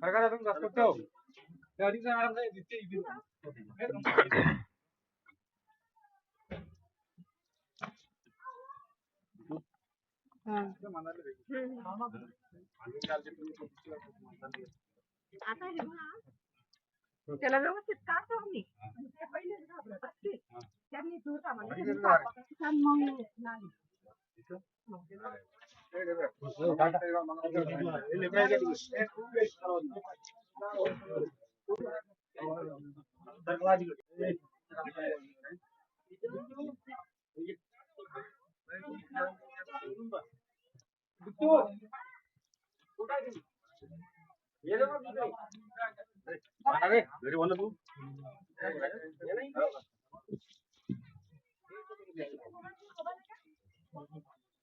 सरकारकडून जास्त ठेव. त्या अधीक्षक मॅडम नाही दिसते इथे. आता हे बघा, त्याला व्यवस्थित काढतो आम्ही ते पहिलेच घाबरत असतील त्यांनी दूर सामान त्यांनी कापायचं, मग नाही. घरी बोल तू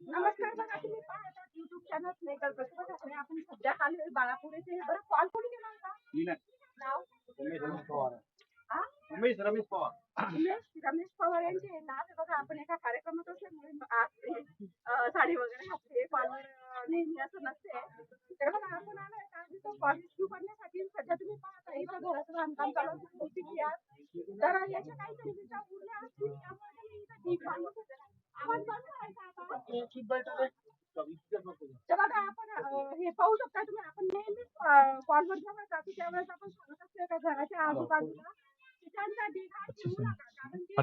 नमस्कार बघा तुम्ही पाहता युट्यूब चॅनल स्नेकल प्रतिभा ठाकरे आपण सध्या आलोय बाळापुरेचे बरं कॉल कोणी केला होता नाव? हा? उमेश रमेश पवार. रमेश रमेश पवार यांचे नाव आहे बघा आपण एका कार्यक्रमात असल्यामुळे आज ते, साडी वगैरे घातली. कॉलवर नेहमी असं नसते. तर बघा आपण आलोय का? तिथं कॉल रिस्क्यू करण्यासाठी सध्या तुम्ही पाहता इथं घराचं बांधकाम चालू आहे, मोठी आहे. तर याच्या काहीतरी विचार उरल्या असतील त्यामुळे इथं. आवाज बंद करायचा आता? तर बघा आपण हे पाहू शकता तुम्ही आपण नेहमीच कॉलवर जेव्हा जातो त्यावेळेस आपण सांगत असतो का घराच्या आजूबाजूला किचनचा ढीग हा ठेवू नका कारण की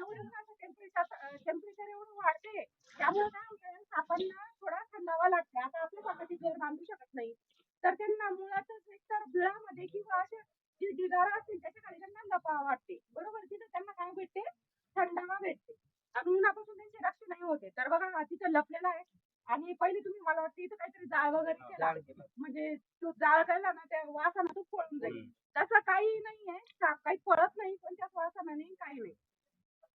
एवढं टेम्परेचर टेम्परेचर एवढं वाढते त्यामुळे काय होतं सापांना थोडा थंडावा लागते आता आपल्या स्वतःची घर बांधू शकत नाही तर त्यांना मुळातच एक तर बिळामध्ये किंवा असे जे ढिगारा असतील त्याच्याखाली त्यांना लपा वाटते बरोबर तिथे त्यांना काय भेटते थंडावा भेटते आणि उन्हापासून त्यांचे रक्षणही होते तर बघा हा तिथं लपलेला आहे आणि पहिले तुम्ही मला वाटतं इथं काहीतरी जाळ वगैरे केला. म्हणजे तो जाळ केला ना त्या वासानं तो पळून जाईल. तसं काही नाहीये. काही पळत नाही पण त्या वासानं नाही काही नाही.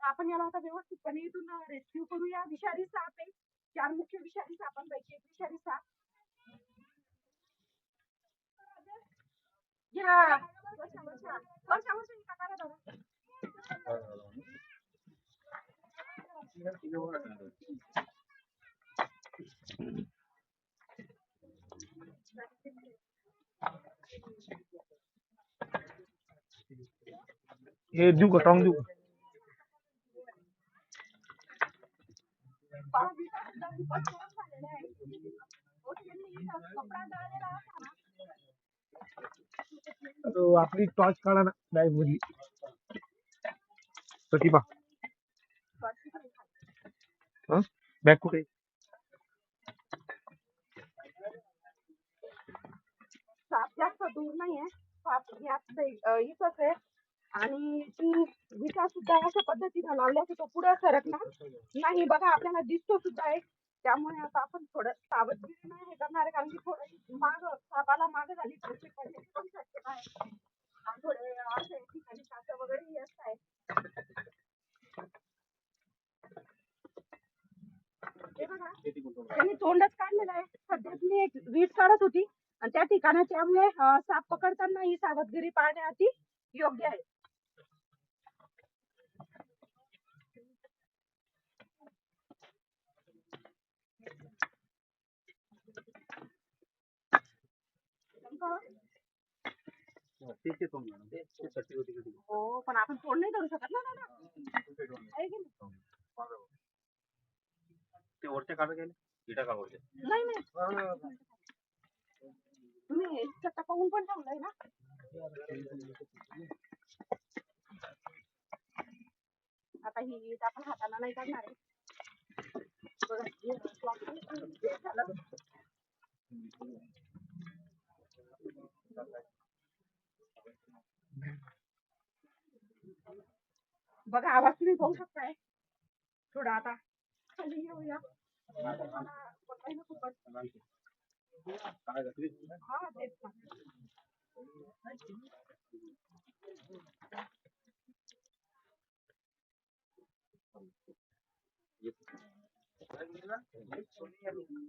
आपण याला आता व्यवस्थितपणे इथून रेस्क्यू करूया. विषारी साप आहे. चार मुख्य विषारी सापांपैकी एक विषारी साप. घ्या वर्षा वर्षा वर्षा वर्षा हे देऊ का टॉंग देऊ का आपली टॉर्च काढा ना बॅग मधली प्रतिभा हा बॅग कुठे साप जास्त दूर नाहीये साप यात अं, इथंच आहे. आणि ती विटा सुद्धा अशा पद्धतीने लावल्या की तो पुढे सरकणार नाही. बघा आपल्याला दिसतो सुद्धा आहे. त्यामुळे आता आपण थोडं सावधगिरीने हे करणार आहे. कारण की थोडं माग सापाला माग झाली तर ते पडण्याची पण शक्यता आहे थोडे असे ठिकाणी काचा वगैरे येत आहे. हे बघा त्यांनी तोंडच काढलेलं आहे. सध्या मी एक वीट काढत होती. आणि त्या ठिकाणी त्यामुळे साप पकडताना ही सावधगिरी पाळणे अति योग्य आहे. हो पण आपण तोंड नाही धरू शकत ना नाही? ते वरच्या काढा गेले विटा का वरच्या नाही नाही. मला हाताने नाही काढणार आहे. बघा, आवाज तुम्ही पाहू शकताय? थोडा आता. खाली येऊया. खूपच हा तेच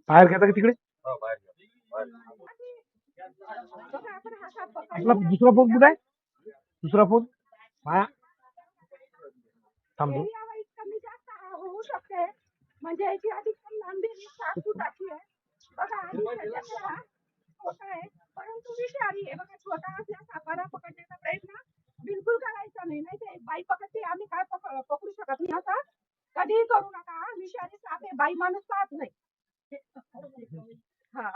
बाहेर घेता का तिकडे? हो, हा आपला दुसरा फोन कुठे आहे? दुसरा फोन माया थांबतो कमी जास्त हा. होऊ शकते म्हणजे याची अधिकतम लांबी ही सात फुटाची आहे बघा आणि हा छोटा आहे परंतु विषारी आहे बघा छोटा असल्या सापाला पकडण्याचा प्रयत्न बिलकुल करायचा नाही. नाही ते बाई पकडते आम्ही काय पक- पकडू शकत नाही आता. कधीही करू नका हा. विषारी साप आहे बाई माणूस पाहत नाही. हा.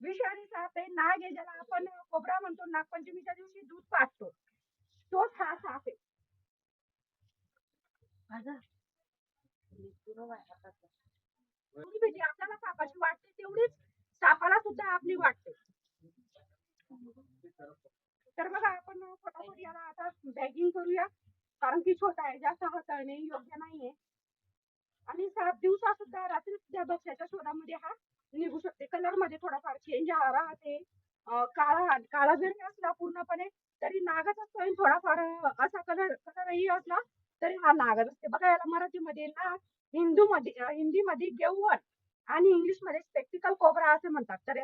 विषारी साप आहे नाग आहे ज्याला आपण कोबरा म्हणतो नागपंचमीच्या दिवशी दूध पाजतो. तोच हा साप आहे. आपल्याला सापाची वाटते तेवढीच सापाला सुद्धा आपली वाटते. तर बघा आपण फटाफट याला आता बॅगिंग करूया. कारण की छोटा आहे जास्त हाताळणे योग्य नाहीये. आणि सात दिवसा सुद्धा रात्री सुद्धा बक्षाच्या शोधामध्ये हा निघू शकते. कलरमध्ये थोडाफार चेंज राहते काळा काळा जरी असला पूर्णपणे तरी नागाचा असतो थोडाफार असा कलर कलरही असला तरी हा नागच असते. बघा याला मराठीमध्ये नाग हिंदू मध्ये हिंदीमध्ये गेवण आणि इंग्लिशमध्ये स्पेक्टिकल कोबरा असे म्हणतात. तर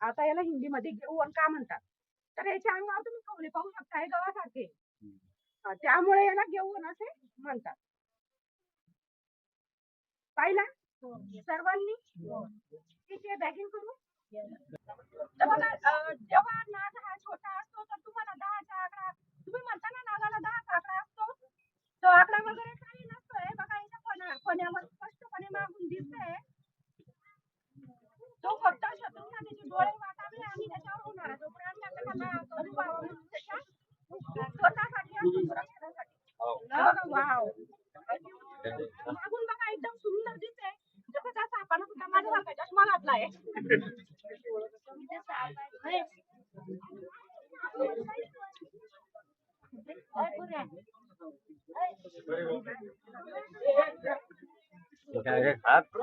आता याला हिंदीमध्ये गेवण का म्हणतात? तर याच्या अंगावर तुम्ही खवले पाहू शकता हे गव्हासारखे त्यामुळे याला गेवण असे म्हणतात. पाहिला? सर्वांनी? ठीक आहे बॅगिंग करू? काय काय खात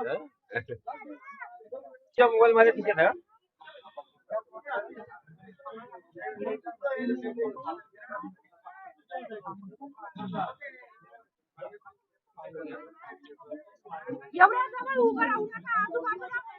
मोबाईल मध्ये ठीक आहे एवढ्या जवळ उभं राहू नका. आजूबाजूला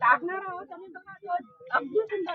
टाकणार आहोत आणि बघा अगदी सुंदर